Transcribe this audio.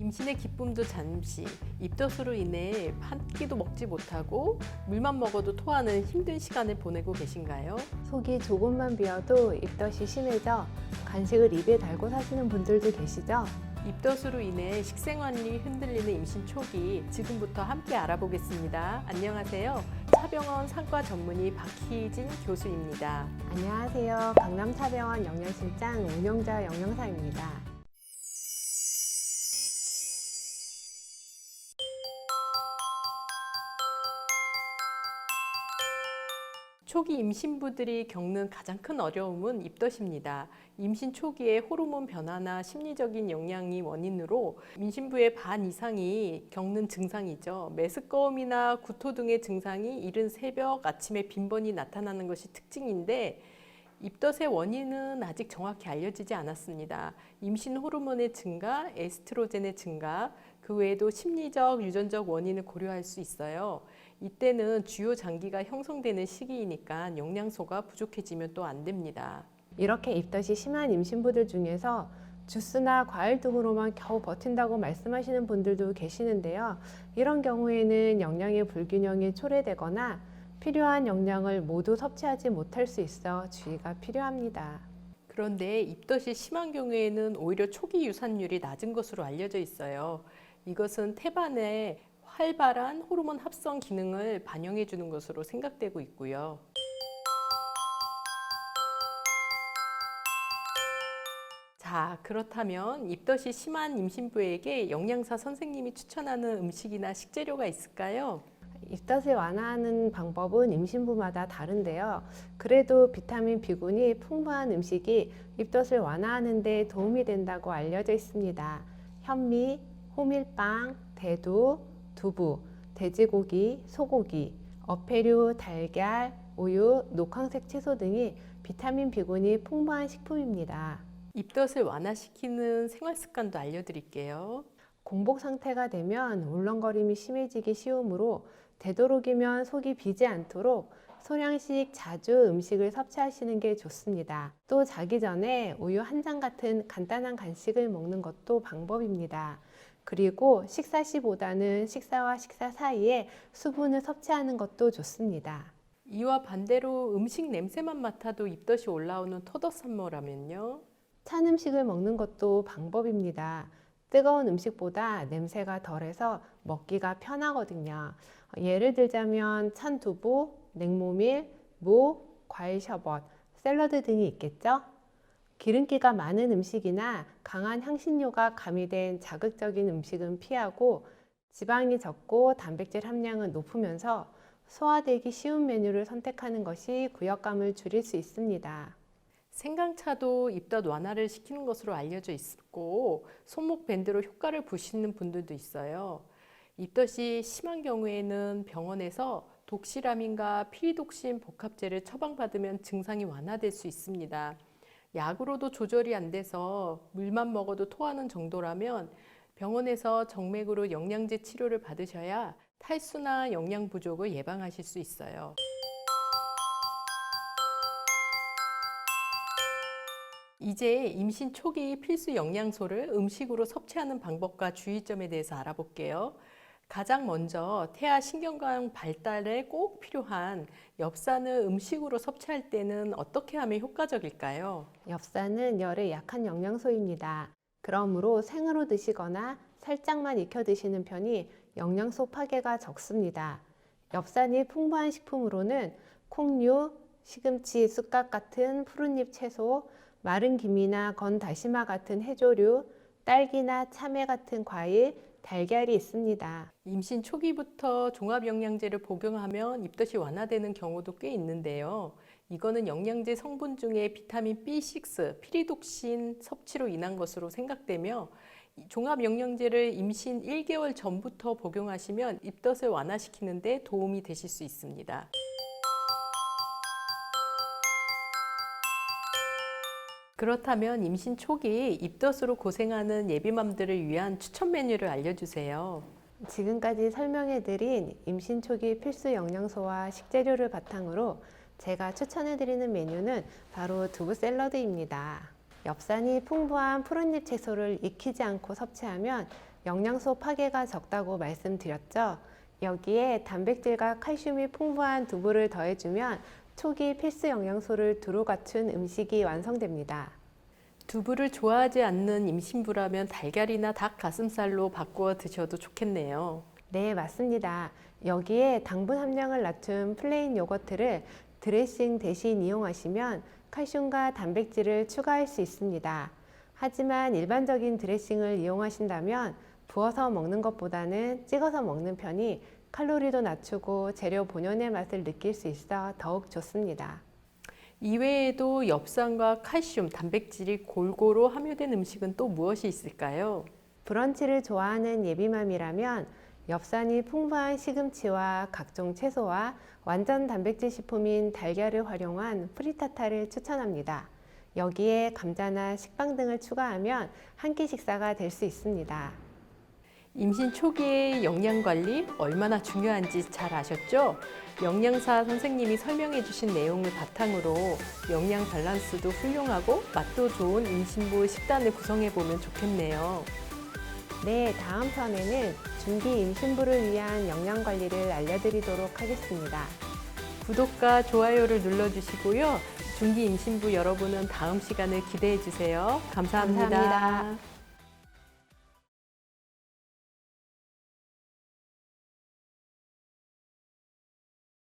임신의 기쁨도 잠시 입덧으로 인해 한 끼도 먹지 못하고 물만 먹어도 토하는 힘든 시간을 보내고 계신가요? 속이 조금만 비어도 입덧이 심해져 간식을 입에 달고 사시는 분들도 계시죠? 입덧으로 인해 식생활이 흔들리는 임신 초기 지금부터 함께 알아보겠습니다. 안녕하세요. 차병원 상과 전문의 박희진 교수입니다. 안녕하세요. 강남차병원 영양실장 운영자 영양사입니다. 초기 임신부들이 겪는 가장 큰 어려움은 입덧입니다. 임신 초기에 호르몬 변화나 심리적인 영향이 원인으로 임신부의 반 이상이 겪는 증상이죠. 메스꺼움이나 구토 등의 증상이 이른 새벽, 아침에 빈번히 나타나는 것이 특징인데 입덧의 원인은 아직 정확히 알려지지 않았습니다. 임신 호르몬의 증가, 에스트로겐의 증가, 그 외에도 심리적, 유전적 원인을 고려할 수 있어요. 이때는 주요 장기가 형성되는 시기이니까 영양소가 부족해지면 또 안 됩니다. 이렇게 입덧이 심한 임신부들 중에서 주스나 과일 등으로만 겨우 버틴다고 말씀하시는 분들도 계시는데요. 이런 경우에는 영양의 불균형이 초래되거나 필요한 영양을 모두 섭취하지 못할 수 있어 주의가 필요합니다. 그런데 입덧이 심한 경우에는 오히려 초기 유산율이 낮은 것으로 알려져 있어요. 이것은 태반의 활발한 호르몬 합성 기능을 반영해 주는 것으로 생각되고 있고요. 자, 그렇다면 입덧이 심한 임신부에게 영양사 선생님이 추천하는 음식이나 식재료가 있을까요? 입덧을 완화하는 방법은 임신부마다 다른데요. 그래도 비타민 B군이 풍부한 음식이 입덧을 완화하는 데 도움이 된다고 알려져 있습니다. 현미, 호밀빵, 대두, 두부, 돼지고기, 소고기, 어패류, 달걀, 우유, 녹황색 채소 등이 비타민 B군이 풍부한 식품입니다. 입덧을 완화시키는 생활 습관도 알려드릴게요. 공복 상태가 되면 울렁거림이 심해지기 쉬우므로 되도록이면 속이 비지 않도록 소량씩 자주 음식을 섭취하시는 게 좋습니다. 또 자기 전에 우유 한 잔 같은 간단한 간식을 먹는 것도 방법입니다. 그리고 식사 시보다는 식사와 식사 사이에 수분을 섭취하는 것도 좋습니다. 이와 반대로 음식 냄새만 맡아도 입덧이 올라오는 터덕산모라면요. 찬 음식을 먹는 것도 방법입니다. 뜨거운 음식보다 냄새가 덜해서 먹기가 편하거든요. 예를 들자면 찬 두부, 냉모밀, 무, 과일 셔벗, 샐러드 등이 있겠죠? 기름기가 많은 음식이나 강한 향신료가 가미된 자극적인 음식은 피하고 지방이 적고 단백질 함량은 높으면서 소화되기 쉬운 메뉴를 선택하는 것이 구역감을 줄일 수 있습니다. 생강차도 입덧 완화를 시키는 것으로 알려져 있고 손목 밴드로 효과를 보시는 분들도 있어요. 입덧이 심한 경우에는 병원에서 독시라민과 피리독신 복합제를 처방받으면 증상이 완화될 수 있습니다. 약으로도 조절이 안 돼서 물만 먹어도 토하는 정도라면 병원에서 정맥으로 영양제 치료를 받으셔야 탈수나 영양 부족을 예방하실 수 있어요. 이제 임신 초기 필수 영양소를 음식으로 섭취하는 방법과 주의점에 대해서 알아볼게요. 가장 먼저 태아 신경관 발달에 꼭 필요한 엽산을 음식으로 섭취할 때는 어떻게 하면 효과적일까요? 엽산은 열에 약한 영양소입니다. 그러므로 생으로 드시거나 살짝만 익혀 드시는 편이 영양소 파괴가 적습니다. 엽산이 풍부한 식품으로는 콩류, 시금치, 쑥갓 같은 푸른잎 채소, 마른 김이나 건 다시마 같은 해조류, 딸기나 참외 같은 과일, 달걀이 있습니다. 임신 초기부터 종합영양제를 복용하면 입덧이 완화되는 경우도 꽤 있는데요. 이거는 영양제 성분 중에 비타민 B6, 피리독신 섭취로 인한 것으로 생각되며 이 종합영양제를 임신 1개월 전부터 복용하시면 입덧을 완화시키는 데 도움이 되실 수 있습니다. 그렇다면 임신 초기 입덧으로 고생하는 예비맘들을 위한 추천 메뉴를 알려주세요. 지금까지 설명해드린 임신 초기 필수 영양소와 식재료를 바탕으로 제가 추천해드리는 메뉴는 바로 두부 샐러드입니다. 엽산이 풍부한 푸른잎 채소를 익히지 않고 섭취하면 영양소 파괴가 적다고 말씀드렸죠. 여기에 단백질과 칼슘이 풍부한 두부를 더해주면 초기 필수 영양소를 두루 갖춘 음식이 완성됩니다. 두부를 좋아하지 않는 임신부라면 달걀이나 닭 가슴살로 바꾸어 드셔도 좋겠네요. 네, 맞습니다. 여기에 당분 함량을 낮춘 플레인 요거트를 드레싱 대신 이용하시면 칼슘과 단백질을 추가할 수 있습니다. 하지만 일반적인 드레싱을 이용하신다면 부어서 먹는 것보다는 찍어서 먹는 편이 칼로리도 낮추고 재료 본연의 맛을 느낄 수 있어 더욱 좋습니다. 이외에도 엽산과 칼슘, 단백질이 골고루 함유된 음식은 또 무엇이 있을까요? 브런치를 좋아하는 예비맘이라면 엽산이 풍부한 시금치와 각종 채소와 완전 단백질 식품인 달걀을 활용한 프리타타를 추천합니다. 여기에 감자나 식빵 등을 추가하면 한 끼 식사가 될 수 있습니다. 임신 초기의 영양 관리 얼마나 중요한지 잘 아셨죠? 영양사 선생님이 설명해 주신 내용을 바탕으로 영양 밸런스도 훌륭하고 맛도 좋은 임신부 식단을 구성해 보면 좋겠네요. 네, 다음 편에는 준비 임신부를 위한 영양 관리를 알려드리도록 하겠습니다. 구독과 좋아요를 눌러주시고요. 중기 임신부 여러분은 다음 시간을 기대해 주세요 감사합니다. 감사합니다.